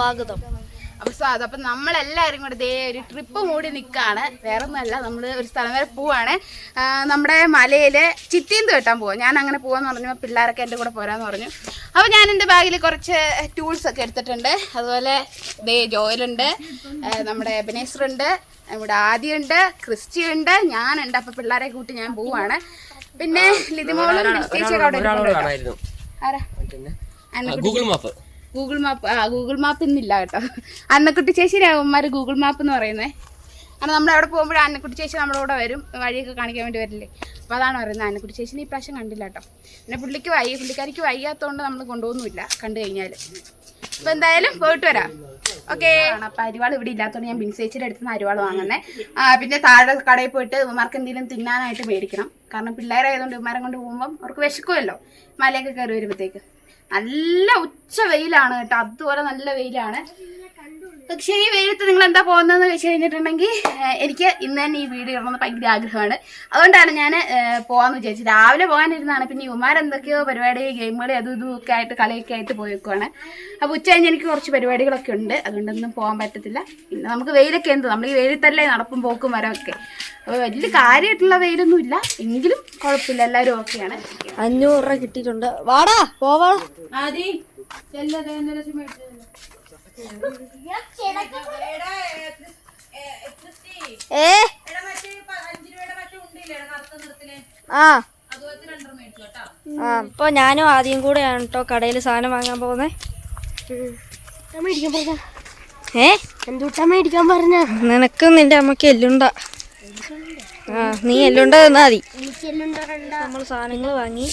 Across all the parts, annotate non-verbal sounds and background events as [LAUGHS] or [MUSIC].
സ്വാഗതം. അപ്പൊ സ്വാഗതം. അപ്പൊ നമ്മളെല്ലാവരും കൂടെ ദേ ഒരു ട്രിപ്പ് മൂടി നിൽക്കാണ് വേറെ ഒന്നുമല്ല നമ്മൾ ഒരു സ്ഥലം വരെ പോവാണ്. നമ്മുടെ മലയിലെ ചിത്തീന്ത് കെട്ടാൻ പോവാം. ഞാൻ അങ്ങനെ പോവാന്ന് പറഞ്ഞു പിള്ളേരൊക്കെ എന്റെ കൂടെ പോരാന്ന് പറഞ്ഞു. അപ്പൊ ഞാൻ എന്റെ ബാഗിൽ കുറച്ച് ടൂൾസ് ഒക്കെ എടുത്തിട്ടുണ്ട്. അതുപോലെ ദേ ജോയലുണ്ട് നമ്മുടെ ഉണ്ട് നമ്മുടെ ആദ്യ ഉണ്ട് ക്രിസ്റ്റി ഉണ്ട് ഞാനുണ്ട്. അപ്പൊ പിള്ളേരെ കൂട്ടി ഞാൻ പോവാണ്. പിന്നെ ലിതിമോളും അവിടെ ആരാ? Google map. ഗൂഗിൾ മാപ്പ് ആ ഗൂഗിൾ മാപ്പ് ഇന്നില്ല കേട്ടോ. അന്നക്കുട്ടി ചേച്ചി രാവന്മാർ ഗൂഗിൾ മാപ്പ് എന്ന് പറയുന്നത് കാരണം നമ്മൾ അവിടെ പോകുമ്പോൾ അന്നക്കുട്ടി ചേച്ചി നമ്മളോട് വരും വഴിയൊക്കെ കാണിക്കാൻ വേണ്ടി വരില്ലേ. അപ്പോൾ അതാണ് പറയുന്നത്. അന്നക്കുട്ടി ചേച്ചിനെ ഈ പ്രാവശ്യം കണ്ടില്ല കേട്ടോ. പിന്നെ പുള്ളിക്ക് വയ്യ പുള്ളിക്കാരിക്ക് വയ്യാത്തതുകൊണ്ട് നമ്മൾ കൊണ്ടുപോകുന്നില്ല കണ്ടു കഴിഞ്ഞാൽ അപ്പോൾ എന്തായാലും പോയിട്ട് വരാം. ഓക്കെ അപ്പം അരിവാൾ ഇവിടെ ഇല്ലാത്തതുകൊണ്ട് ഞാൻ ബിൻസേച്ചിയുടെ അടുത്ത് നിന്ന് അരിവാൾ വാങ്ങുന്നത് പിന്നെ താഴെ കടയിൽ പോയിട്ട് ഇവന്മാർക്ക് എന്തെങ്കിലും തിന്നാനായിട്ട് മേടിക്കണം. കാരണം പിള്ളേരായതുകൊണ്ട് ഇവന്മാരെ കൊണ്ട് പോകുമ്പം അവർക്ക് വിശക്കുമല്ലോ മലയൊക്കെ കയറി വരുമ്പോഴത്തേക്ക് നല്ല ഉച്ച വെയിലാണ് കേട്ടോ. അതുപോലെ നല്ല വെയിലാണ്. പക്ഷേ ഈ വെയിലത്ത് നിങ്ങൾ എന്താ പോകുന്നതെന്ന് വെച്ച് കഴിഞ്ഞിട്ടുണ്ടെങ്കിൽ എനിക്ക് ഇന്ന് തന്നെ ഈ വീട് ഇടണമെന്ന് ഭയങ്കര ആഗ്രഹമാണ്. അതുകൊണ്ടാണ് ഞാൻ പോകാമെന്ന് വിചാരിച്ചത്. രാവിലെ പോകാനിരുന്നാണ്. പിന്നെ ഉമാർ എന്തൊക്കെയോ പരിപാടി ഗെയിമുകൾ അതും ഇതും ഒക്കെ ആയിട്ട് കളിയൊക്കെ ആയിട്ട് പോയേക്കുവാണ്. അപ്പോൾ ഉച്ച കഴിഞ്ഞ് എനിക്ക് കുറച്ച് പരിപാടികളൊക്കെ ഉണ്ട്. അതുകൊണ്ടൊന്നും പോകാൻ പറ്റത്തില്ല. പിന്നെ നമുക്ക് വെയിലൊക്കെ എന്ത്? നമ്മൾ ഈ വെയിലത്തല്ലേ നടപ്പും പോക്കും വരമൊക്കെ അപ്പോൾ വലിയ കാര്യമായിട്ടുള്ള വെയിലൊന്നും ഇല്ല. എങ്കിലും കുഴപ്പമില്ല. എല്ലാവരും ഓക്കെയാണ്. അഞ്ഞൂറ് രൂപ കിട്ടിയിട്ടുണ്ട്. വാടാ പോവാ. ആദി അപ്പൊ ഞാനും ആദ്യം കൂടെയാണ് കേട്ടോ കടയിൽ സാധനം വാങ്ങാൻ പോകുന്നത് ഏ? മേടിക്കാൻ പറഞ്ഞ നിനക്കും നിന്റെ അമ്മയ്ക്ക് എല്ലുണ്ട. നീ എല്ലുണ്ട തന്നാ മതി. നമ്മൾ സാധനങ്ങൾ വാങ്ങി.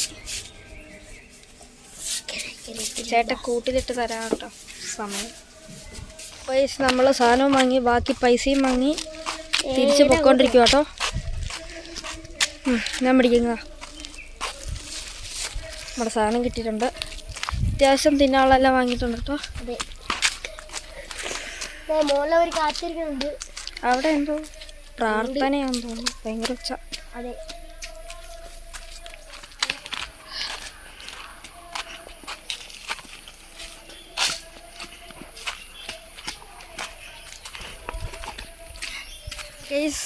ചേട്ടൻ കൂട്ടിലിട്ട് തരാം കേട്ടോ സമയം. പൈസ നമ്മൾ സാധനവും വാങ്ങി ബാക്കി പൈസയും വാങ്ങി തിരിച്ച് പൊക്കോണ്ടിരിക്കും കേട്ടോ. ഞാൻ പിടിക്കുന്ന നമ്മുടെ സാധനം കിട്ടിയിട്ടുണ്ട്. അത്യാവശ്യം തിന്നാളെല്ലാം വാങ്ങിയിട്ടുണ്ട് കേട്ടോ. അവിടെ എന്തോ പ്രാർത്ഥനയാന്ന് തോന്നുന്നു. ഭയങ്കര ഉച്ച. അതെ.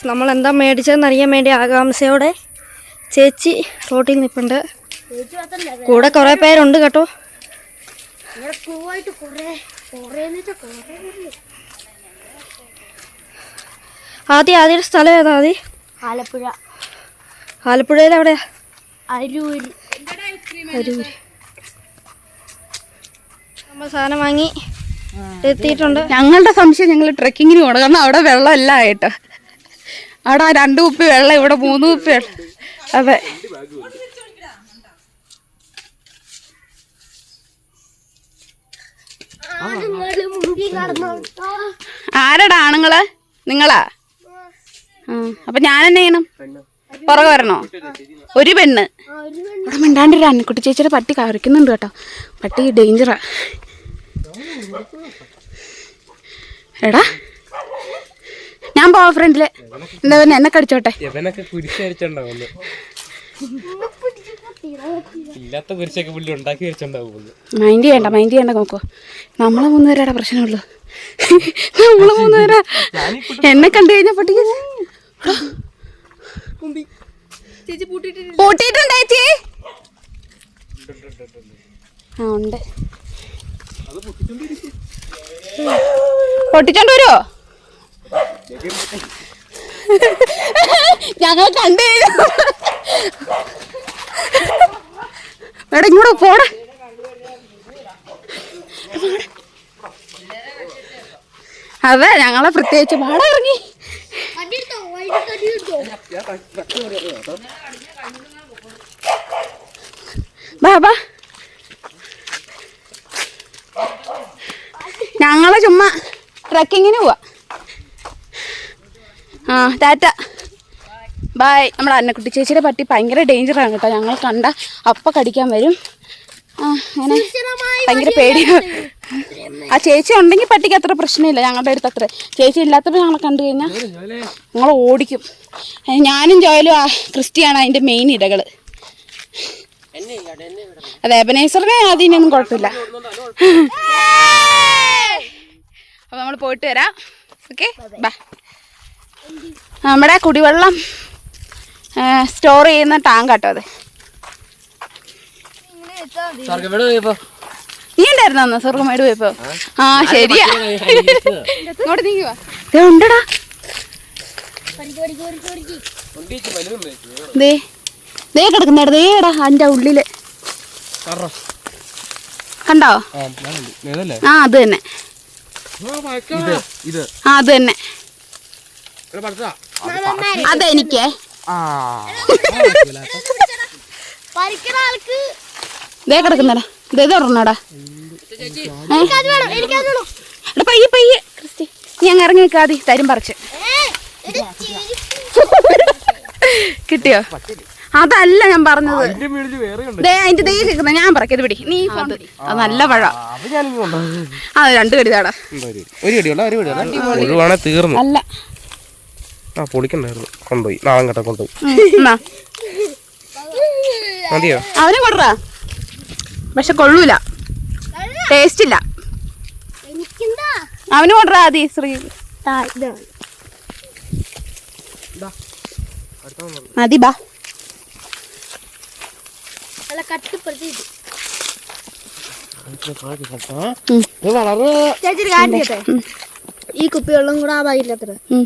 നമ്മൾ എന്താ മേടിച്ചതെന്ന് അറിയാൻ വേണ്ടി ആകാംക്ഷയോടെ ചേച്ചി റോട്ടിൽ നിൽപ്പുണ്ട്. കൂടെ കുറേ പേരുണ്ട് കേട്ടോ. ആദ്യം. ആദ്യം സ്ഥലം ഏതാ ആദ്യം? ആലപ്പുഴ. ആലപ്പുഴയിൽ എവിടെയാ? അരൂര്. അരൂര്. നമ്മൾ സാധനം വാങ്ങി എത്തിയിട്ടുണ്ട്. ഞങ്ങളുടെ സംശയം ഞങ്ങൾ ട്രക്കിങ്ങിന് പോകണം. കാരണം അവിടെ വെള്ളമല്ല ആയിട്ട് അവിടെ രണ്ടു കുപ്പി വെള്ളം ഇവിടെ മൂന്ന് കുപ്പി വെള്ളം. അതെ. ആരടാ ആണുങ്ങൾ? നിങ്ങളാ? അപ്പൊ ഞാൻ എന്നെ ചെയ്യണം? പുറകെ വരണോ? ഒരു പെണ്ണ്. ഇവിടെ മിണ്ടാണ്ടിര അന്നക്കുട്ടി ചേച്ചിയുടെ പട്ടി കറിക്കുന്നുണ്ട് കേട്ടോ. പട്ടി ഡേഞ്ചറാ. എടാ ഞാൻ പോവാ ഫ്രണ്ടിൽ. എന്താ പിന്നെ എന്നെ കടിച്ചോട്ടെ. എവനൊക്കെ കുരിശടിച്ചുണ്ടാവുന്നു ഇല്ലാത്ത കുരിശൊക്കെ പുള്ളി ഉണ്ടാക്കി വെച്ചിട്ടുണ്ടാവുന്നു മൈൻഡ് ചെയ്യണ്ട മൈൻഡ് ചെയ്യണ്ട നോക്കോ. നമ്മളെ മൂന്നുപേരുടെ പ്രശ്നമുള്ളൂ. നമ്മളെ മൂന്നുപേരാ. എന്നെ കണ്ടു കഴിഞ്ഞാൽ പട്ടിക്ക്. പൂട്ടിയിട്ടുണ്ട് ചേച്ചി. ആ ഉണ്ട്. പൊട്ടിച്ചോണ്ട് വരുമോ [LAUGHS] ഞങ്ങൾ കണ്ടു എടാ ഇങ്ങോട്ട് പോടാ. അതെ ഞങ്ങളെ പ്രത്യേകിച്ച് പാടം ഇറങ്ങി. ബാബാ ഞങ്ങളെ ചുമ്മാ ട്രക്കിങ്ങിന് പോവാ. ആ ടാറ്റ. ബായ്. നമ്മുടെ അന്നക്കുട്ടി ചേച്ചിയുടെ പട്ടി ഭയങ്കര ഡേഞ്ചറാണ് കേട്ടോ. ഞങ്ങൾ കണ്ട അപ്പ കടിക്കാൻ വരും. ആ അങ്ങനെ ഭയങ്കര പേടിയാണ് ആ ചേച്ചി ഉണ്ടെങ്കിൽ പട്ടിക്ക് അത്ര പ്രശ്നമില്ല. ഞങ്ങളുടെ അടുത്ത് അത്ര. ചേച്ചി ഇല്ലാത്തപ്പോൾ ഞങ്ങളെ കണ്ടു കഴിഞ്ഞാൽ ഞങ്ങൾ ഓടിക്കും. ഞാനും ജോയലും ആ ക്രിസ്റ്റിയാണ് അതിന്റെ മെയിൻ ഇടകൾ അതെ എബനേസറിനെ അതിനൊന്നും കുഴപ്പമില്ല. അപ്പം നമ്മൾ പോയിട്ട് വരാം. ഓക്കെ? ബാ നമ്മുടെ കുടിവെള്ളം സ്റ്റോർ ചെയ്യുന്ന ടാങ്ക് കേട്ടോ അത്. നീ ഉണ്ടായിരുന്നോ അന്ന് സ്വർഗമായിട്ട് പോയപ്പോ? ആ? ശരിയാ. [LAUGHS] ഇങ്ങോട്ട് ഉണ്ടടാ. ദേ ദേ കിടക്കുന്നുണ്ട് ദേടാ അതിന്റെ ഉള്ളിൽ. കണ്ടോ? ആ അത് തന്നെ. ആ അത് തന്നെ. അതെനിക്കേ. ആ. പറിക്കണ ആൾക്ക് ദേ കിടക്കുന്നടാ. ദേ തുറന്നടാ. എടാ പയ്യെ പയ്യെ. ക്രിസ്റ്റി നീ അങ്ങ് ഇറങ്ങി നിൽക്കാതി തരും പറിച്ച്. കിട്ടിയോ? അതല്ല ഞാൻ പറഞ്ഞത്. അതിന്റെ ദൈവം വേറെ ഉണ്ട്. ദേ കേൾക്കുന്ന. ഞാൻ പറക്കത് പിടി. നീ അത് നല്ല പഴ. അത് രണ്ടു കടി ആ രണ്ട് കടിതാടാ ഒരു കടിയുള്ള ഒരു കടിയുള്ള ഒഴിവാണെ തീർന്നു. അല്ല. ആ പൊളിക്കണ്ടായിരുന്നു. കൊണ്ടുപോയി. നാളെ കേട്ടോ കൊണ്ടുപോയി. മതിയോ? അവനെ കൊടുറാ പക്ഷെ കൊള്ളൂല. ടേസ്റ്റ് ഇല്ല. എനിക്കെന്താ? അവന് കൊടുറാ അതി ശ്രീ. മതി. ബാ. ഈ കുപ്പി വെള്ളം കൂടെ ആ ബാഗിലെത്ര ഉം.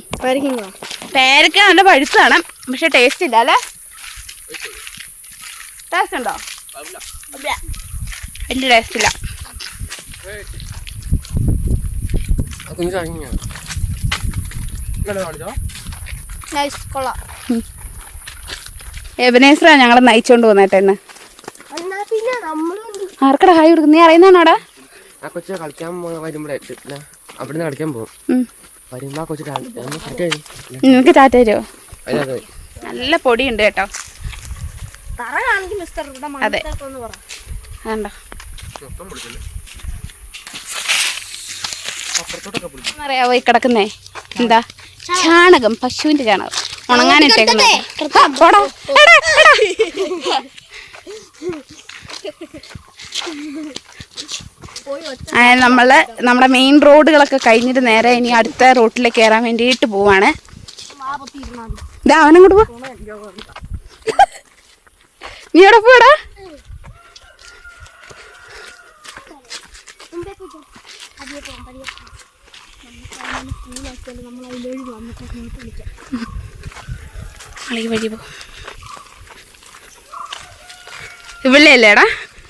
പേരക്ക നല്ല പഴുത്താണ് പക്ഷെ ടേസ്റ്റ് ഇല്ല അല്ലേ? ടേസ്റ്റ് ഉണ്ടോ? വലിയ ടേസ്റ്റ് ഇല്ല. എബനേശ്വര ഞങ്ങളെ നയിച്ചോണ്ട് പോന്നേട്ടെ ഇന്ന്. എന്നാ പിന്നെ നമ്മളുണ്ട് ആർക്കടാ ഹായ് കൊടുക്കും നീ അറിയുന്നതാണോടാ? ആ കൊച്ചു കളിക്കാൻ വരുമ്പോഴേ അവിടുന്ന് കളിക്കാൻ പോകും നിനക്ക് ടാറ്റ തരുമോ നല്ല പൊടിയുണ്ട് കേട്ടോ. അതെ. വേണ്ട. അറിയാവോ ഈ കിടക്കുന്നേ? എന്താ? ചാണകം പശുവിന്റെ ചാണകം. ഉണങ്ങാനിട്ടേക്കുന്നേ [LAUGHS] നമ്മൾ നമ്മുടെ മെയിൻ റോഡുകളൊക്കെ കഴിഞ്ഞിട്ട് നേരെ ഇനി അടുത്ത റോട്ടിലേക്ക് കയറാൻ വേണ്ടിയിട്ട് പോവാണ്. ഇതാ അവനങ്ങോട്ട് പോ. നീ എവിടെ പോടാ ഇവിടെ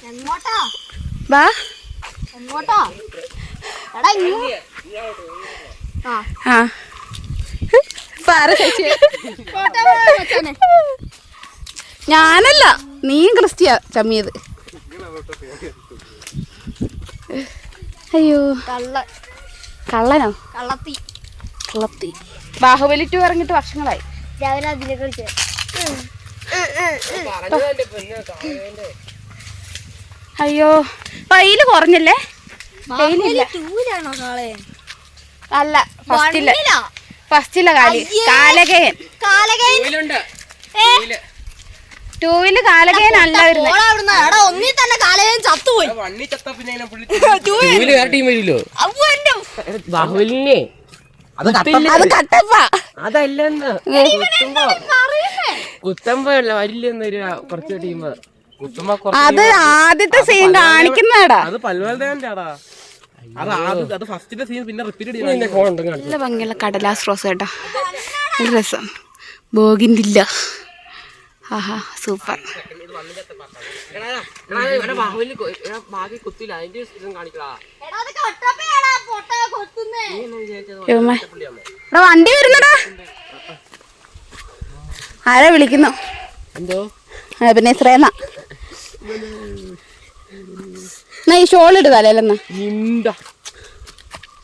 എങ്ങോട്ടാ വാ. എങ്ങോട്ടാ എടാ ആ. ഞാനല്ല നീ ക്രിസ്റ്റിയ ചമ്മിയത്. അയ്യോ. കള്ള. കള്ളനോ? കള്ളത്തി. കള്ളത്തി. ബാഹുബലി ടു ഇറങ്ങിട്ട് വർഷങ്ങളായി. രാവിലെ അതിനെ കളിച്ച് അയ്യോ. പൈൽ കുറഞ്ഞല്ലേ? വെയിലില്ല. അല്ല ഫസ്റ്റില്ല ഫസ്റ്റില്ല കാലി. കാലകയൻ ടൂവിൽ കാലകയൻ അല്ല വരുന്നത് അവിടുന്ന് എടാ ഒന്നി തന്നെ കാലയും ചത്തുപോയി. [LAUGHS] ബാഹുബലിനെ. അത് അത് കട്ടപ്പ. അതല്ലെന്ന്. കുത്തുമ്പോ കുത്തുമ്പോ അല്ല വരില്ലെന്നൊരു കുറച്ച് ടീം അത് ആദ്യത്തെ സീൻ കാണിക്കുന്നതാടാ. അത് പൽവൽദേവന്റെ അത് ആദ്യം അത് ഫസ്റ്റിന്റെ സീൻ പിന്നെ റിപ്പീറ്റ് നല്ല ഭംഗിയുള്ള കടലാസ് റോസ് കേട്ടോ. നല്ല രസം. ബോഗിൻഡില്ല ആഹാ സൂപ്പർ. വണ്ടി വരുന്നടാ. ആരാ വിളിക്കുന്നു? എന്തോ? പിന്നെ ഇത്രയെന്നാ എന്നാ ഈ ഷോൾ ഇടുക അല്ലെന്നാ നിന്ദ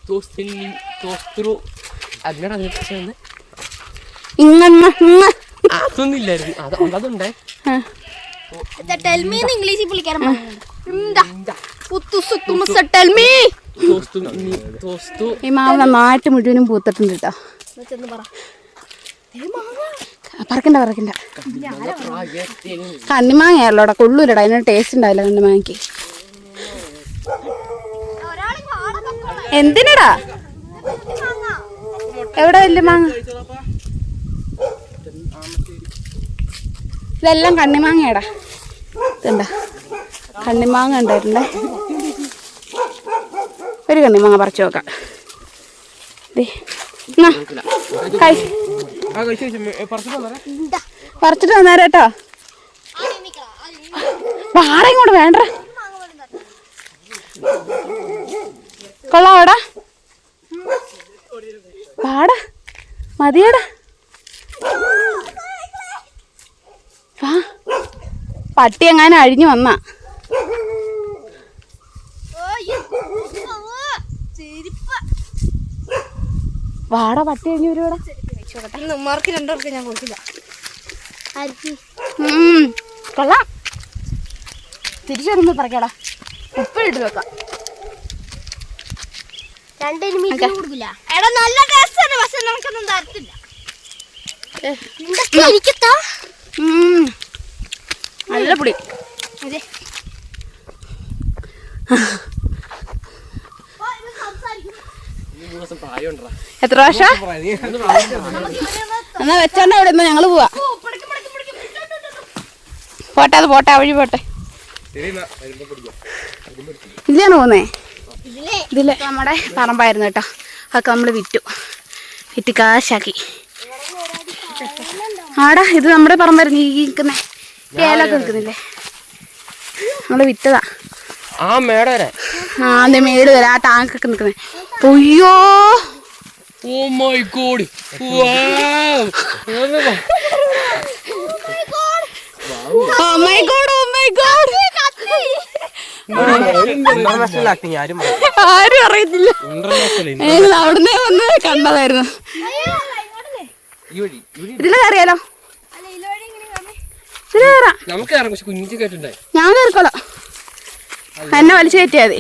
തോസ്തില്ലി തോസ്ത്രു. അതിനടാ നിർത്തിച്ചത് ഇങ്ങ ഇങ്ങ. അതൊന്നും ഇല്ലായിരുന്നു അത് അതുണ്ടേ. ടെൽമീന്ന് ഇംഗ്ലീഷിൽ പുള്ളിക്കാരൻ തോസ്തു നി- തോസ്തു. ഈ മാവ് നന്നായിട്ട് മുഴുവനും പൂത്തിട്ടുണ്ട് കേട്ടോ പറക്കണ്ട പറക്കണ്ട. കണ്ണിമാങ്ങയല്ലോടാ കൊള്ളൂലടാ. അതിന് ടേസ്റ്റ് ഉണ്ടാവില്ല കണ്ണിമാങ്ങയ്ക്ക്. എന്തിനടാ? എവിടെ വലിയ മാങ്ങ? ഇതെല്ലാം കണ്ണിമാങ്ങയാടാ. ഇതുണ്ട? കണ്ണിമാങ്ങ ഉണ്ടായിട്ടുണ്ടേ. ഒരു കണ്ണിമാങ്ങ പറിച്ചു നോക്കാം. പറിച്ചിട്ട് വന്നേരെ. കേട്ടോ. പാറ ഇങ്ങോട്ട് വേണ്ട? കൊള്ളാവടാ വാടാ. മതിയടാ. വാ. പട്ടി എങ്ങാനും അഴിഞ്ഞു വന്നാ. വാടാ പട്ടി അഴിഞ്ഞു വരുവാടാ. ഉമ്മാർക്ക് രണ്ടുപേർക്ക് ഞാൻ കൊടുക്കില്ല കൊള്ളാം. തിരിച്ചു വരുമ്പോ പറക്കടാ. ഉപ്പിട്ട് വെക്കാം. രണ്ടിന് മീറ്റ് കൊടുക്കില്ല. എടാ നല്ല ടേസ്റ്റ് ആണ് പക്ഷെ നമുക്കൊന്നും തരത്തില്ല. നല്ല പൊടി അതെ. എത്ര പ്രാവശ്യം? എന്നാ വെച്ചോണ്ട അവിടെ നിന്ന് ഞങ്ങൾ പോവാ. പോട്ടെ അത് പോട്ടെ വഴി പോട്ടെ. ഇതിലാണ് പോന്നേ? ഇതിലേ നമ്മുടെ പറമ്പായിരുന്നു കേട്ടോ. അതൊക്കെ നമ്മൾ വിറ്റു. വിറ്റ് കാശാക്കി. ആടാ ഇത് നമ്മുടെ പറമ്പായിരുന്നു. ഈ നിൽക്കുന്നേ. ഏലൊക്കെ നിൽക്കുന്നില്ലേ? നമ്മൾ വിറ്റതാ. ആ മേട് വരെ ആ അതെ മേട് വരെ ആ ടാങ്ക് ഒക്കെ നിൽക്കുന്നേ. ഒയ്യോ ഓ my god oh my god oh my god ആരും ആരും അറിയത്തില്ല. അവിടുന്ന് വന്ന് കണ്ടതായിരുന്നു. ഇതിൽ കേട്ടിട്ടുണ്ടായി. ഞാൻ കയറിക്കോളാം. എന്നെ വലിച്ചു കയറ്റിയാ മതി.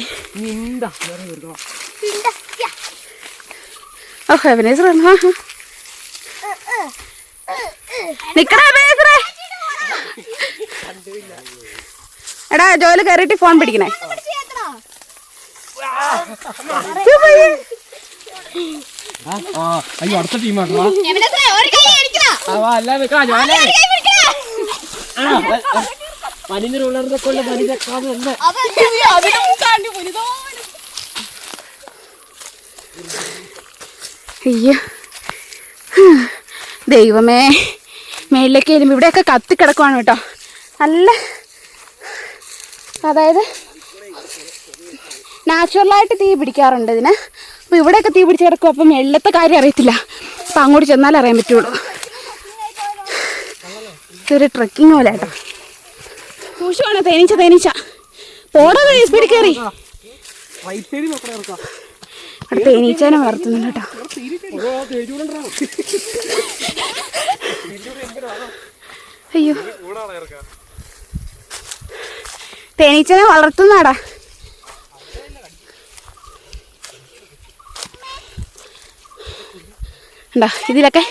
ഓ ഹെവനേസർ നിക്കടാ ഹെവനേസറേ എടാ ജോലി കയറിയിട്ട് ഫോൺ പിടിക്കണേ. അയ്യോ അടുത്ത ടീമാണ് ഒരു കൈ അടിക്കണ അല്ല നിക്കാ ഞാനേ. മനിതരുള്ളവരുടെ കൊള്ള മനിതക്കാതെ അയ്യോ. ദൈവമേ. മേളിലേക്ക് വരുമ്പോൾ ഇവിടെയൊക്കെ കത്തിക്കിടക്കുവാണ് കേട്ടോ. നല്ല അതായത് നാച്ചുറലായിട്ട് തീ പിടിക്കാറുണ്ട് ഇതിന്. അപ്പോൾ ഇവിടെയൊക്കെ തീ പിടിച്ച് കിടക്കും അപ്പം വെള്ളത്തെ കാര്യം അറിയത്തില്ല. അപ്പം അങ്ങോട്ട് ചെന്നാൽ അറിയാൻ പറ്റുള്ളൂ. ഇതൊരു ട്രക്കിംഗ് പോലെ കേട്ടോ. സൂക്ഷിച്ചാണ് തേനീച്ച തേനീച്ച. പോടാ സ്പീഡിൽ കയറി റൈറ്റ് സൈഡിൽ നോക്കണം ഇറക്കാം അവിടെ തേനീച്ചേനെ വളർത്തുന്നുണ്ട് കേട്ടോ. അയ്യോ. തേനീച്ചനെ വളർത്തുന്നാടാ. ഉണ്ടോ ഇതിലൊക്കെ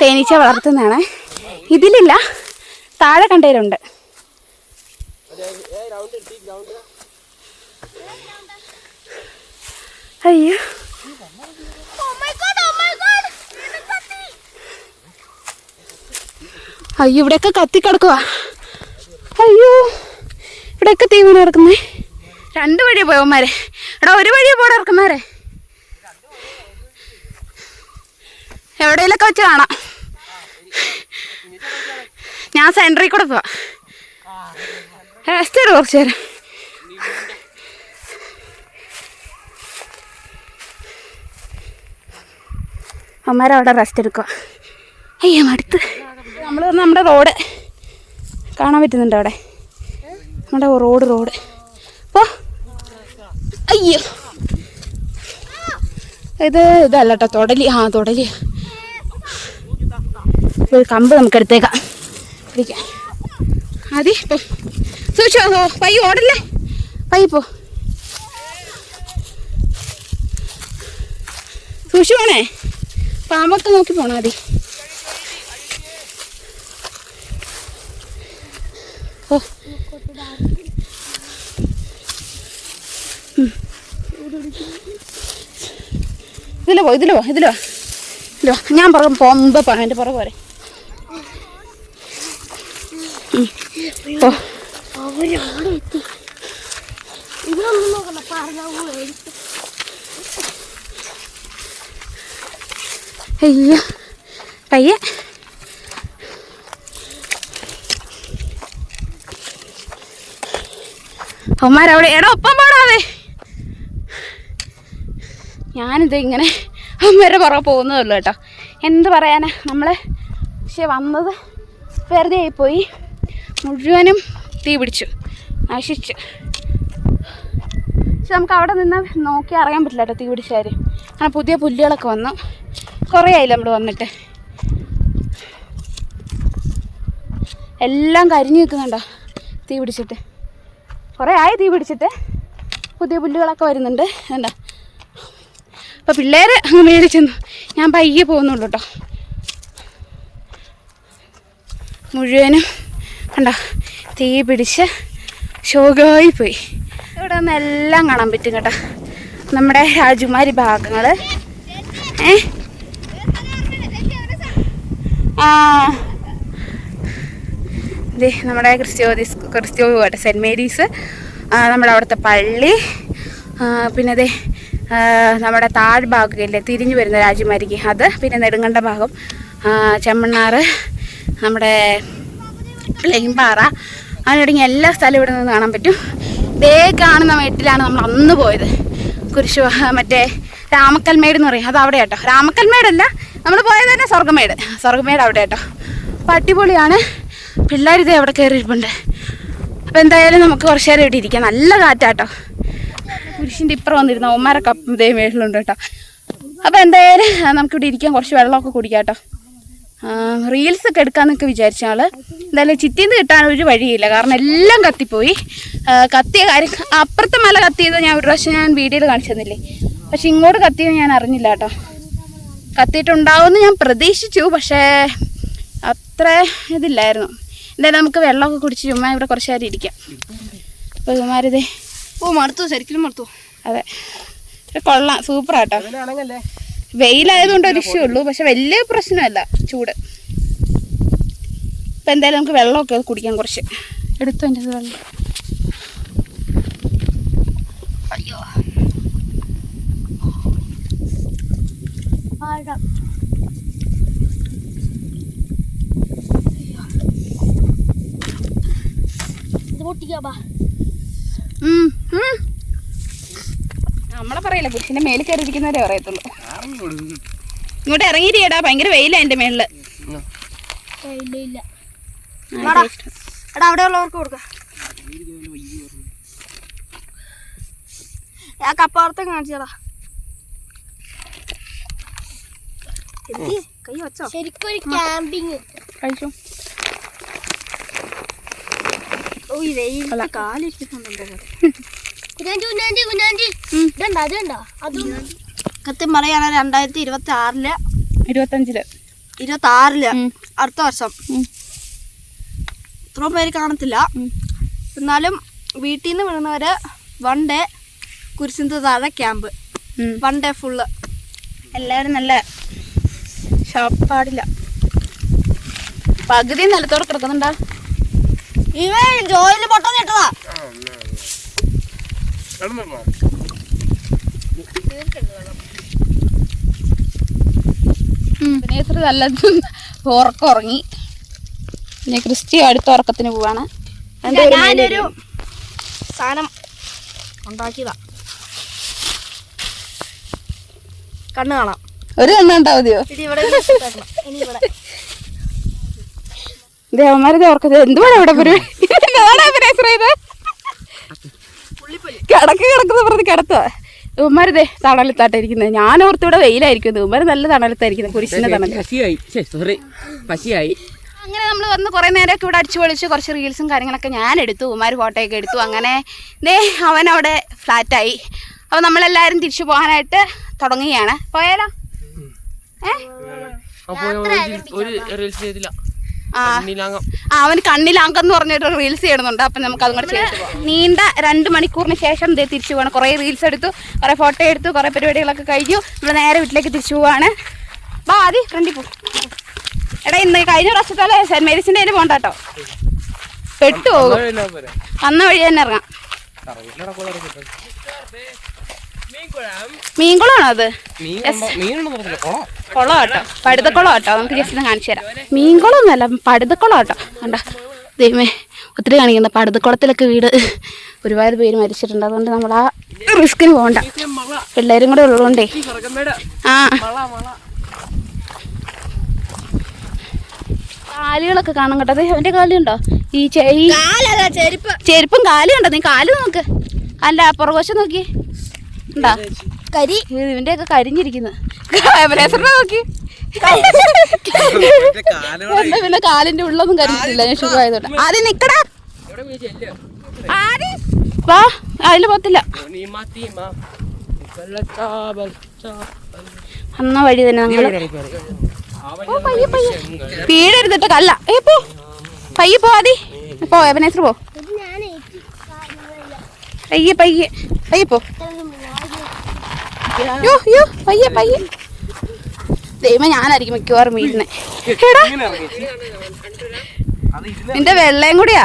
തേനീച്ച വളർത്തുന്നതാണ്. ഇതിലില്ല താഴെ കണ്ടതിലുണ്ട് അയ്യോ. അയ്യോ ഇവിടെയൊക്കെ കത്തിക്കിടക്കുക അയ്യോ ഇവിടെയൊക്കെ തീ വീണ് കിടക്കുന്നേ. രണ്ട് വഴിയാ പോയവന്മാരെ എടാ ഒരു വഴിയെ പോടെ ഇറക്കുന്നവരെ എവിടെയെങ്കിലൊക്കെ വെച്ച് കാണാം. ഞാൻ സെന്ററിൽ കൂടെ പോവാ. റെസ്റ്റ് കുറച്ച് നേരം. അമ്മമാരവിടെ റെസ്റ്റ് എടുക്കുക അയ്യോ അടുത്ത് നമ്മൾ നമ്മുടെ റോഡ് കാണാൻ പറ്റുന്നുണ്ട് അവിടെ? നമ്മുടെ റോഡ് റോഡ് അപ്പോൾ അയ്യോ. ഇത് ഇതല്ല കേട്ടോ തൊടലി. ആ തൊടലി. ഒരു കമ്പ് നമുക്ക് എടുത്തേക്കാം. പിടിക്കാം. അതി പോ. സൂക്ഷിച്ചോ പൈ. ഓടല്ലേ. പൈ പോ. സൂക്ഷിച്ചു പോണേ പാമ്പൊക്കെ നോക്കി പോണാ മതി പോ ഇതിലോ ഇതിലോ ഇല്ലോ ഞാൻ പുറകെ പോ മുമ്പ് പോ എന്റെ പുറകെ പോരെ. ഓ എത്തി. ഇതൊന്നും നോക്കണ്ട. പറഞ്ഞ അയ്യോ പയ്യെ. അവന്മാരവിടെ എടാ ഒപ്പം പാടാതെ ഞാനിത് ഇങ്ങനെ അമ്മേരെ പുറകെ പോകുന്നതല്ലോ കേട്ടോ. എന്ത് പറയാനാ? നമ്മൾ പക്ഷെ വന്നത് വെറുതെ ആയിപ്പോയി. മുഴുവനും തീ പിടിച്ചു. നശിച്ചു. പക്ഷെ നമുക്ക് അവിടെ നിന്ന് നോക്കി അറിയാൻ പറ്റില്ല കേട്ടോ തീ പിടിച്ചാൽ കാരണം പുതിയ പുല്ലുകളൊക്കെ വന്നു. കുറേ ആയില്ല നമ്മൾ വന്നിട്ട്? എല്ലാം കരിഞ്ഞു നിൽക്കുന്നുണ്ടോ? തീ പിടിച്ചിട്ട്. കുറേ ആയി തീ പിടിച്ചിട്ട്. പുതിയ പുല്ലുകളൊക്കെ വരുന്നുണ്ട്. എന്താ അപ്പോൾ പിള്ളേർ അങ്ങ് മേടിച്ചെന്നു ഞാൻ പയ്യെ പോകുന്നുള്ളൂ കേട്ടോ. മുഴുവനും കണ്ടോ? തീ പിടിച്ച് ശോകമായി പോയി. ഇവിടെ നിന്ന് എല്ലാം കാണാൻ പറ്റും കേട്ടോ. നമ്മുടെ രാജകുമാരി ഭാഗങ്ങൾ ഏ? ആ ദേ നമ്മുടെ ക്രിസ്ത്യോദി ക്രിസ്ത്യോ പോകട്ടെ സെന്റ് മേരീസ്. നമ്മുടെ അവിടുത്തെ പള്ളി. പിന്നെ ദേ നമ്മുടെ താഴ്ഭാഗമില്ലേ തിരിഞ്ഞു വരുന്ന രാജ്യമായിരിക്കും അത് പിന്നെ നെടുങ്കണ്ട ഭാഗം. ചെമ്മണ്ണാറ് നമ്മുടെ പ്ലെയിൻപാറ അങ്ങനെ തുടങ്ങിയ എല്ലാ സ്ഥലവും ഇവിടെ നിന്ന് കാണാൻ പറ്റും. ദേ കാണുന്ന വീട്ടിലാണ് നമ്മൾ അന്ന് പോയത്. കുരിശു മറ്റേ രാമക്കൽമേട് എന്ന് പറയും. അത് അവിടെ കേട്ടോ രാമക്കൽമേടല്ല നമ്മൾ പോയത് തന്നെ സ്വർഗമേട് സ്വർഗമേട് അവിടെ കേട്ടോ. അപ്പം അടിപൊളിയാണ്. പിള്ളേർ ഇതേ അവിടെ കയറിയിരിപ്പുണ്ട് അപ്പോൾ എന്തായാലും നമുക്ക് കുറച്ച് നേരം ഇവിടെ ഇരിക്കാം. നല്ല കാറ്റാട്ടോ. കുരിശിന്റെ ഇപ്പുറം വന്നിരുന്ന ഒമാരൊക്കെ കപ്പം ഇതേ മേളിലുണ്ട് കേട്ടോ. അപ്പോൾ എന്തായാലും നമുക്കിവിടെ ഇരിക്കാം. കുറച്ച് വെള്ളമൊക്കെ കുടിക്കാം കേട്ടോ റീൽസ് ഒക്കെ എടുക്കാന്നൊക്കെ വിചാരിച്ച ആൾ എന്തായാലും ചിറ്റീന്ന് കിട്ടാൻ ഒരു വഴിയില്ല. കാരണം എല്ലാം കത്തിപ്പോയി. കത്തിയ കാര്യം അപ്പുറത്തെ മല കത്തിയത് ഞാൻ ഒരു പ്രാവശ്യം ഞാൻ വീഡിയോയിൽ കാണിച്ചു തന്നില്ലേ പക്ഷെ ഇങ്ങോട്ട് കത്തിയത് ഞാൻ അറിഞ്ഞില്ല കേട്ടോ. കത്തിയിട്ടുണ്ടാവുമെന്ന് ഞാൻ പ്രതീക്ഷിച്ചു പക്ഷേ അത്ര ഇതില്ലായിരുന്നു. എന്തായാലും നമുക്ക് വെള്ളമൊക്കെ കുടിച്ച് ചുമ്മാ ഇവിടെ കുറച്ച് നേരം ഇരിക്കാം. അപ്പോൾ ഇവന്മാരിതേ ഓ മറുത്തു ശരിക്കും മറുത്തു? അതെ. കൊള്ളാം സൂപ്പറാട്ടോ. ആട്ടോ വെയിലായതുകൊണ്ട് ഒരു ഇഷ്യൂ ഉള്ളൂ പക്ഷെ വലിയ പ്രശ്നമല്ല ചൂട്. ഇപ്പം എന്തായാലും നമുക്ക് വെള്ളമൊക്കെ കുടിക്കാം കുറച്ച്. എടുത്തു എന്റെ വെള്ളം? ആഴം. ഇത് പൊട്ടിക്കാ. നമ്മളെ പറയില്ല കുരിശിന്റെ മേലിൽ കയറിയിരിക്കുന്നവരെ പറയത്തുള്ളൂ. ഇങ്ങോട്ട് ഇറങ്ങിയിരിക്കടാ ഭയങ്കര വെയിലാ എന്റെ മേളിൽ. ഇല്ല ഇല്ല എടാ അവിടെ ഉള്ളവർക്ക് കൊടുക്കാം എന്തി കൈ വെച്ചോ ശരിക്കും ഒരു ക്യാമ്പിങ് കഴിച്ചു ഓ വെയിൽ കാലിരിക്കുന്നുണ്ടോ സത്യം പറയാണ് രണ്ടായിരത്തി ഇരുപത്തി ആറിൽ ഇരുപത്തഞ്ചിൽ. ഇരുപത്തി ആറിൽ. അടുത്ത വർഷം. ഇത്രയും പേര് കാണത്തില്ല. എന്നാലും വീട്ടിൽ നിന്ന് വിടുന്നവര് വൺ ഡേ കുരിശിന്ത താഴെ ക്യാമ്പ്. വൺ ഡേ ഫുള്ള് എല്ലാവരും നല്ല ഷാപ്പാടില്ല പകുതി നിലത്തോടെ കിടക്കുന്നുണ്ടാ? ഇവൻ ജോയിൽ പൊട്ടം ഞെട്ടതാ നേത്ര നല്ല ഉറക്കം ഉറങ്ങി പിന്നെ ക്രിസ്റ്റി അടുത്ത ഉറക്കത്തിന് പോവാണ്. ഞാനൊരു സാധനം ഉണ്ടാക്കിയതാ. കണ്ണ് കാണാം. ഒരു എണ്ണ കണ്ടാ മതിയോ ഓർക്കത് എന്തുവാണ് ഇവിടെ കിടക്ക് കിടക്കുന്ന പറഞ്ഞ് കിടത്തുക ഇവന്മാരിതേ തണലത്തായിട്ടിരിക്കുന്നത് ഞാൻ ഓർത്തിവിടെ വെയിലായിരിക്കും. ഇവന്മാർ നല്ല തണലത്തായിരിക്കുന്നത്. കുരിശിന്റെ തണൽ പശിയായി. സോറി പശിയായി. അങ്ങനെ നമ്മൾ വന്ന് കുറേ നേരമൊക്കെ ഇവിടെ അടിച്ചു പൊളിച്ച് കുറച്ച് റീൽസും കാര്യങ്ങളൊക്കെ ഞാൻ എടുത്തു. ഉമാർ ഫോട്ടോയൊക്കെ എടുത്തു. അങ്ങനെ ദേ അവൻ അവിടെ ഫ്ലാറ്റായി അപ്പോൾ നമ്മളെല്ലാവരും തിരിച്ചു പോകാനായിട്ട് തുടങ്ങുകയാണ്. പോയാലോ? അപ്പൊ ഒരു റീൽസ് ചെയ്തില്ല. ആ. അവന് കണ്ണിലാങ്കെന്ന് പറഞ്ഞിട്ട് റീൽസ് ചെയ്യണമെന്നുണ്ട് അപ്പൊ നമുക്ക് അതും കൂടെ. നീണ്ട രണ്ട് മണിക്കൂറിന് ശേഷം ദേ തിരിച്ചു പോകണം കുറേ റീൽസ് എടുത്തു. കുറേ ഫോട്ടോ എടുത്തു. കുറേ പരിപാടികളൊക്കെ കഴിഞ്ഞു. നമ്മൾ നേരെ വീട്ടിലേക്ക് തിരിച്ചു പോവാണ്. വാ ആദ്യം ഫ്രണ്ടിൽ പോ. എടാ ഇന്ന് കഴിഞ്ഞ പ്രാവശ്യത്തോലെ സെന്റ് മേരീസിന്റെ അതിന് പോകണ്ട കേട്ടോ. പെട്ടു പോകും. വന്ന വഴി തന്നെ ഇറങ്ങാം. മീൻകുളമാണോ അത്? കുളം കുളം കേട്ടോ പടുതക്കുളം കേട്ടോ നമുക്ക് ജസ്റ്റ് ഒന്ന് കാണിച്ചു തരാം. മീൻകുളം ഒന്നുമല്ല പടുതക്കുളം കേട്ടോ കണ്ടോ? ദൈവമേ ഒത്തിരി കാണിക്കുന്ന. പടുതക്കുളത്തിലൊക്കെ വീട് ഒരുപാട് പേര് മരിച്ചിട്ടുണ്ട്. അതുകൊണ്ട് നമ്മൾ ആ റിസ്കിന് പോകണ്ട. പിള്ളേരും കൂടെ ഉള്ളതുകൊണ്ടേ. ആ. കാലുകളൊക്കെ കാണാൻ കേട്ടോ. അതെ അവന്റെ കാലുണ്ടോ? ഈ ചെരുപ്പ്. ചെരുപ്പും കാലും ഉണ്ടോ നീ കാൽ നോക്ക്. അല്ല പുറകോശം നോക്കി. ഉണ്ടാ കരി. ഇവന്റെ ഒക്കെ കരിഞ്ഞിരിക്കുന്നു. ബ്രേസറിനെ നോക്കി. എന്താ പിന്നെ കാലിന്റെ ഉള്ളൊന്നും കരിഞ്ഞിട്ടില്ല ഞാൻ ഷുഗർ ആയതുകൊണ്ട്. ആദ്യം നിക്കടാ. വാ അതിൽ പോത്തില്ല. അന്ന വഴി തന്നെ ഞങ്ങൾ. പീടരുതിട്ട് കല്ല. ഏ പോ. പയ്യെ പോ പോ എവനേസർ പോ. പയ്യെ പയ്യെ. പോ. യോ യോ പയ്യെ പയ്യെ. ദൈവം ഞാനായിരിക്കും മിക്കവാറും വീടിനെ നിന്റെ വെള്ളയും കൂടിയാ.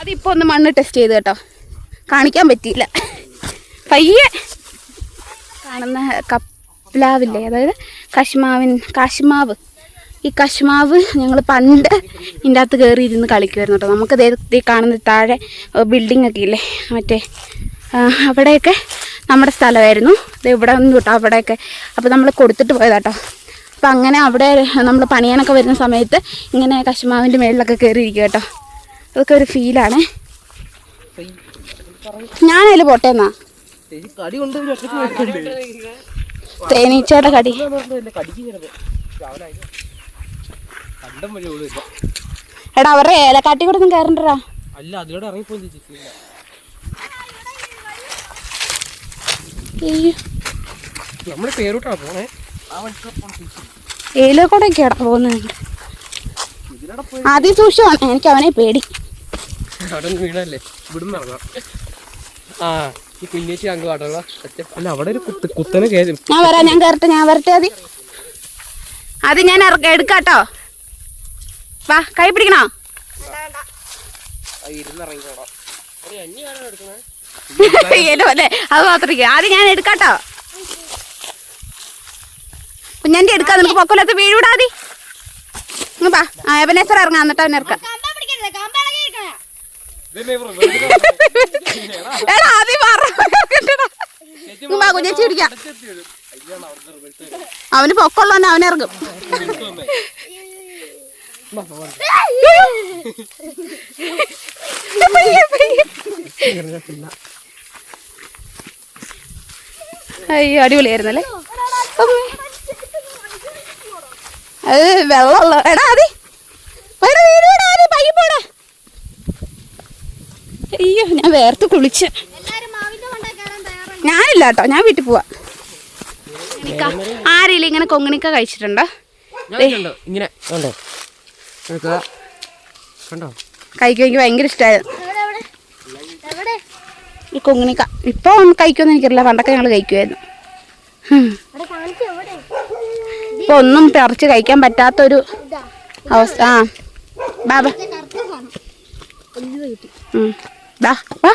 അതിപ്പോ ഒന്ന് മണ്ണ് ടെസ്റ്റ് ചെയ്ത് കേട്ടോ. കാണിക്കാൻ പറ്റിയില്ല. പയ്യെ. കാണുന്ന കപ്ലാവില്ലേ? അതായത് കശ്മാവിൻ കാശ്മാവ്. ഈ കശ്മാവ് ഞങ്ങൾ പണ്ട് ഇതിന്റെ അകത്ത് കയറി ഇരുന്ന് കളിക്കുമായിരുന്നു കേട്ടോ. നമുക്ക് ദേ കാണുന്ന താഴെ ബിൽഡിംഗ് ഒക്കെ ഇല്ലേ? മറ്റേ അവിടെയൊക്കെ നമ്മുടെ സ്ഥലമായിരുന്നു. ദേ ഇവിടെ ഒന്നും കേട്ടോ അവിടെയൊക്കെ. അപ്പോൾ നമ്മൾ കൊടുത്തിട്ട് പോയതാട്ടോ അപ്പോൾ അങ്ങനെ അവിടെ നമ്മൾ പണിയാനൊക്കെ വരുന്ന സമയത്ത് ഇങ്ങനെ കശ്മാവിന്റെ മേളിലൊക്കെ കയറിയിരിക്കും കേട്ടോ. അതൊക്കെ ഒരു ഫീലാണ്. ഞാനതിൽ പോട്ടെ എന്നാ? തേനീച്ചയുടെ കടി. വഴി ഓടും. എടാ അവരുടെ ഏലക്കാട്ടി കൂടെ ഒന്നും കയറണ്ടടാ അല്ല അതിലൂടെ ഇറങ്ങിപ്പോ നമ്മൾ പേരൂട്ടാ പോണേ. ആ വഴിക്ക് പോണം ചേച്ചി. ഏലോ കൂടെ പോയി. ആദ്യം സൂക്ഷിച്ചു എനിക്ക് അവനെ പേടി. അവിടെ നിന്ന് വീണല്ലേ? ഇവിടുന്ന് ഇറങ്ങാം. ആ ഈ കുഞ്ഞേച്ചി അങ്ങ് കാട്ടുള്ള അല്ല അവിടെ ഒരു കുത്ത് കുത്തനെ കയറി ഞാൻ വരാം. ഞാൻ കയറട്ടെ ഞാൻ വരട്ടെ അത് അത് ഞാൻ എടുക്കാട്ടോ. വാ കൈ പിടിക്കണോ? അല്ലേ [LAUGHS] അത് മാത്രം ആദ്യം ഞാൻ എടുക്കാട്ടോ. കുഞ്ഞാന്റെ എടുക്കാം നിനക്ക് പൊക്കലത്ത് വീഴൂടാതി വാ. ആ എബനേസർ ഇറങ്ങാം. എന്നിട്ട് അവൻ ഇറക്കാം എടാ ആദ്യം വാ കുഞ്ഞേച്ചി പിടിക്കാം. അവന് പൊക്കുള്ളവനെ അവനിറങ്ങും. അയ്യോ അടിപൊളിയായിരുന്നല്ലേ. അത് വെള്ളമുള്ള എടാ അതെ. അയ്യോ ഞാൻ വേർത്ത് കുളിച്ച്. ഞാനില്ല കേട്ടോ ഞാൻ വീട്ടിൽ പോവാ. ആരെങ്കിലും ഇങ്ങനെ കൊങ്ങണിക്ക കഴിച്ചിട്ടുണ്ടോ? ഇങ്ങനെ. ഉണ്ടോ? കണ്ടോ? കഴിക്കും എനിക്ക് ഭയങ്കര ഇഷ്ടമായിരുന്നു കൊങ്ങിണിക്ക ഇപ്പൊ കഴിക്കുമെന്ന് എനിക്കറിയില്ല. പണ്ടൊക്കെ ഞങ്ങൾ കഴിക്കുമായിരുന്നു ഇപ്പൊ ഒന്നും പറിച്ച് കഴിക്കാൻ പറ്റാത്തൊരു അവസ്ഥ. ആ. ബാബാ ഇത് കറുത്ത സാധനം വലുത് കിട്ടി ഉം. ദാ, വാ.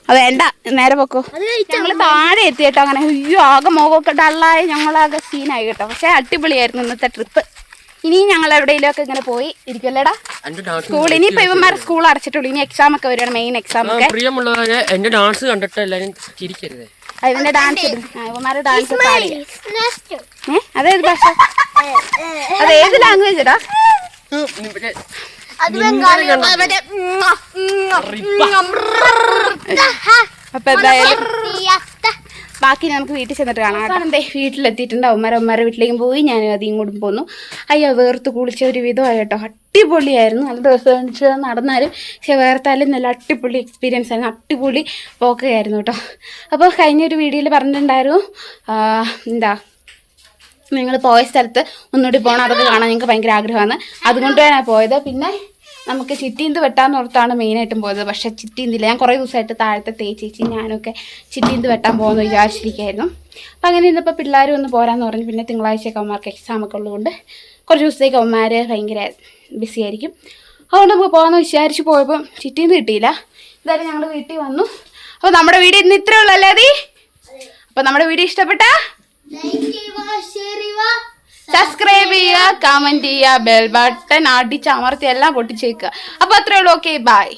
ആ, വേണ്ട നേരെ പൊക്കോ. ഞങ്ങൾ താഴെ എത്തി കേട്ടോ അങ്ങനെ. അയ്യോ ആകെ മുഖമൊക്കെ ഡള്ളായി. ഞങ്ങളാകെ സീനായി കേട്ടോ. പക്ഷെ അടിപൊളിയായിരുന്നു ഇന്നത്തെ ട്രിപ്പ് ഇനി ഞങ്ങൾ എവിടെയെങ്കിലുമൊക്കെ ഇങ്ങനെ പോയി ഇരിക്കല്ലേടാ സ്കൂൾ ഇനിയിപ്പോ ഇവന്മാർ സ്കൂൾ അടച്ചിട്ടുള്ളൂ. ഇനി എക്സാം ഒക്കെ വരികയാണ് മെയിൻ എക്സാം ഒക്കെ. പ്രിയമുള്ളവരെ എന്റെ ഡാൻസ് കണ്ടിട്ട് എല്ലാരും ചിരിക്കരുത്. ഇവന്റെ ഡാൻസ് ഇവന്മാരുടെ ഡാൻസ് അതേത് ഭാഷ? അത് ഏത് ലാംഗ്വേജ് ഇടാ അപ്പൊ എന്തായാലും ബാക്കി നമുക്ക് വീട്ടിൽ ചെന്നിട്ട് കാണാം അതെ എന്തേ വീട്ടിലെത്തിയിട്ടുണ്ട് അവന്മാരെ വീട്ടിലേക്കും പോയി ഞാൻ അത് ഇങ്ങോട്ടും പോന്നു അയ്യോ വേർത്ത് കുളിച്ച ഒരു വിധമായി കേട്ടോ അടിപൊളിയായിരുന്നു നല്ല ദിവസം നടന്നാലും പക്ഷെ വേർത്താലും നല്ല അടിപൊളി എക്സ്പീരിയൻസ് ആയിരുന്നു അടിപൊളി പോക്കുകയായിരുന്നു കേട്ടോ അപ്പോൾ കഴിഞ്ഞ ഒരു വീഡിയോയിൽ പറഞ്ഞിട്ടുണ്ടായിരുന്നു എന്താ നിങ്ങൾ പോയ സ്ഥലത്ത് ഒന്നുകൂടി പോകണം അതൊക്കെ കാണാൻ ഞങ്ങൾക്ക് ഭയങ്കര ആഗ്രഹമാണ് അതുകൊണ്ടാണ് പോയത് പിന്നെ നമുക്ക് ചിറ്റീന്ത് വെട്ടാന്ന് ഓർത്താണ് മെയിനായിട്ടും പോയത്. പക്ഷെ ചിറ്റീന്തില്ല ഞാൻ കുറേ ദിവസമായിട്ട് താഴത്തെ തേച്ചേച്ചി ഞാനൊക്കെ ചിറ്റീന്ത് വെട്ടാൻ പോകുമെന്ന് വിചാരിച്ചിരിക്കുകയായിരുന്നു. അപ്പം അങ്ങനെ ഇന്നിപ്പോൾ പിള്ളേരും ഒന്ന് പോരാന്ന് പറഞ്ഞു. പിന്നെ തിങ്കളാഴ്ചയൊക്കെ അവന്മാർക്ക് എക്സാം ഒക്കെ ഉള്ളതുകൊണ്ട് കുറച്ച് ദിവസത്തേക്ക് അവന്മാർ ഭയങ്കര ബിസി ആയിരിക്കും. അതുകൊണ്ട് നമുക്ക് പോകാമെന്ന് വിചാരിച്ച് പോയപ്പോൾ ചിറ്റീന്ത് കിട്ടിയില്ല. എന്തായാലും ഞങ്ങൾ വീട്ടിൽ വന്നു. അപ്പോൾ നമ്മുടെ വീഡിയോ ഇന്ന് ഇത്രയേ ഉള്ളൂ അല്ലേ അപ്പോൾ നമ്മുടെ വീഡിയോ ഇഷ്ടപ്പെട്ടാ? സബ്സ്ക്രൈബ് ചെയ്യുക കമന്റ് ചെയ്യുക ബെൽ ബട്ടൺ അടിച്ച് അമർത്തി എല്ലാം പൊട്ടിച്ചേക്കുക. അപ്പൊ അത്രേ ഉള്ളൂ. Okay bye